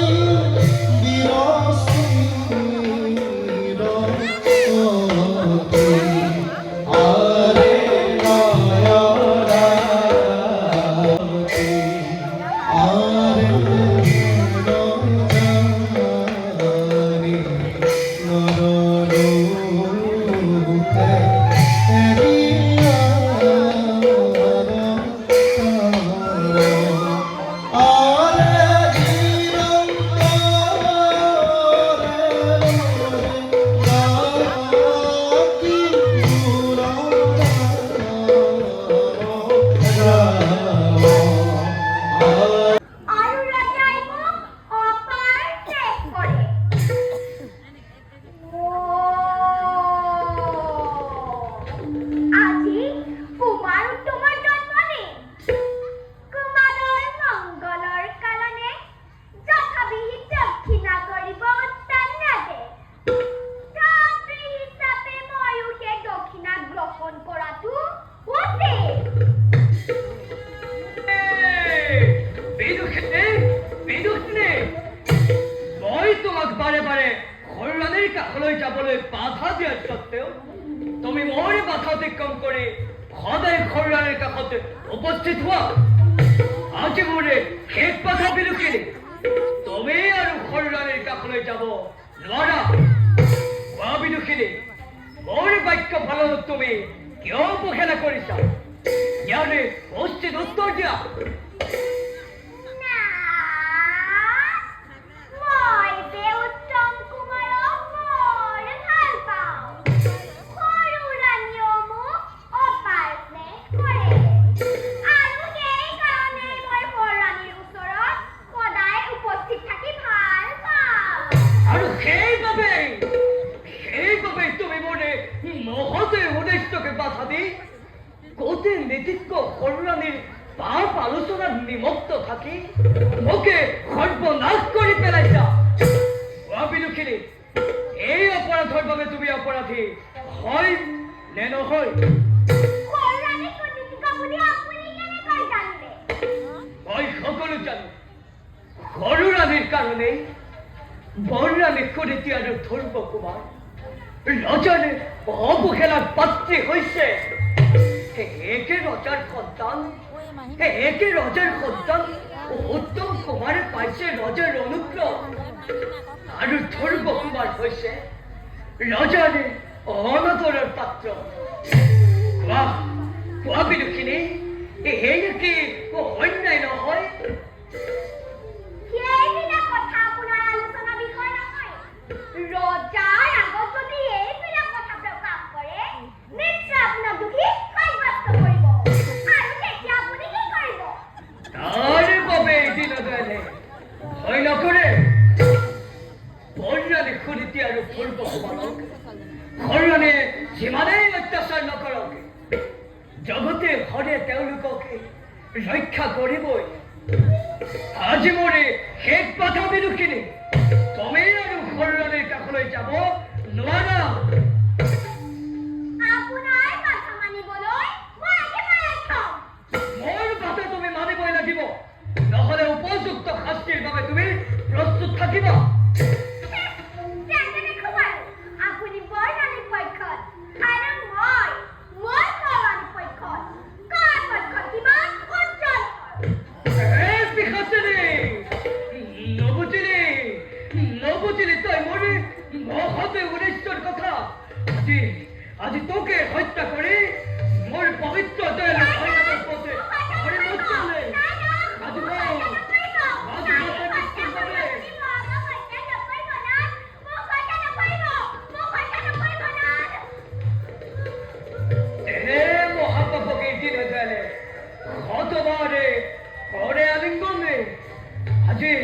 Hallelujah. বাৰে সন্মানীৰ কাষলৈ যাবলৈ বাধা দিয়াৰ স্বত্তেও তুমি মোৰ বাধা অতিক্ৰম কৰি সদায় সন্মানীৰ কাষত উপস্থিত হোৱা আজি মোৰে শেষ বাধা বিদুষিনী তুমি আৰু সন্মানীৰ কাষলৈ যাব। নোৱাৰা কোৱা বিদুষিনী মোৰ বাক্য পালনত তুমি কিয় অৱহেলা কৰিছা ইয়াৰে উচিত উত্তৰ দিয়া উদ্দেশ্যকে বাধা দি গোটেই নীতিজ্ঞ সন্মানীৰ পাপ আলোচনাত নিমগ্ন থাকি মোকে সৰ্বনাশ কৰি পেলাইছা। কোৱা বিলুখিনী এই অপৰাধৰ বাবে তুমি অপৰাধী হয় নে নহয়? মই সকলো জানো। সৰু ৰাণীৰ কাৰণেই বৰ ৰাণী সুনীতি আৰু ধ্ৰুৱ কুমাৰ ৰজাৰে অৱহেলাৰ পাত্ৰী হৈছে একে ৰজাৰ সন্তান একে ৰজাৰ সন্তান উত্তম কুমাৰে পাইছে ৰজাৰ অনুগ্ৰহ আৰু ধ্ৰুৱ কুমাৰ হৈছে ৰজাৰে অনাদৰৰ পাত্ৰ কোৱা কোৱা বিদুষিনী এই নেকি অন্যায় নহয় অত্যাচাৰ নকৰকে। জগতে হৰে তেওঁলোককে ৰক্ষা কৰিবই। আজি মোৰে শেষ বাধা বিদুষিনী তুমি আৰু শৰীৰলৈ কাষলৈ যাব নোৱাৰা। মই আজি মই নিশ্চিত ভাৱে এনে মহাপাপকে দিন দয়ালে শতবারে করে আলিঙ্গনে আজি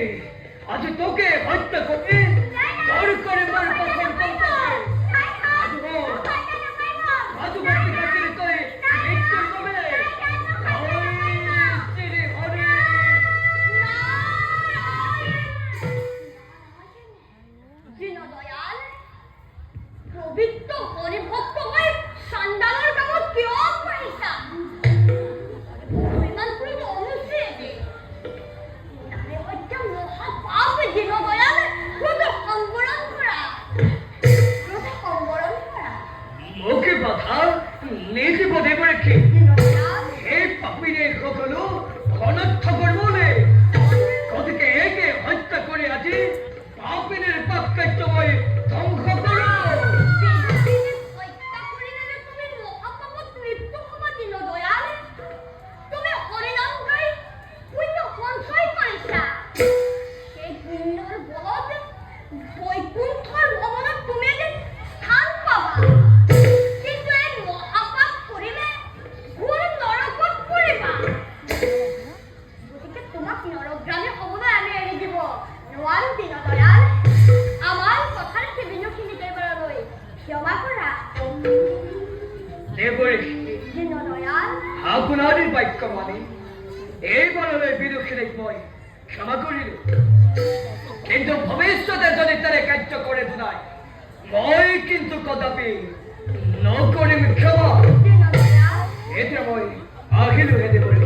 আজি তোকে হত্যা করে তোর করে মোর পছন্দ ঘনত্ব করবলে কদিকে একে হত্যা করে আছি পাপিনের পাক্কাচ্য বয়ে তোমারই বাক্য মানে এই বলরে বিরুখী মই ক্ষমা করিল। কিন্তু ভবিষ্যতে যদি তারে কার্য করে নাই মই কিন্তু কদাপি নকরিম ক্ষমা। এতে মই আহিলো হেদে বলে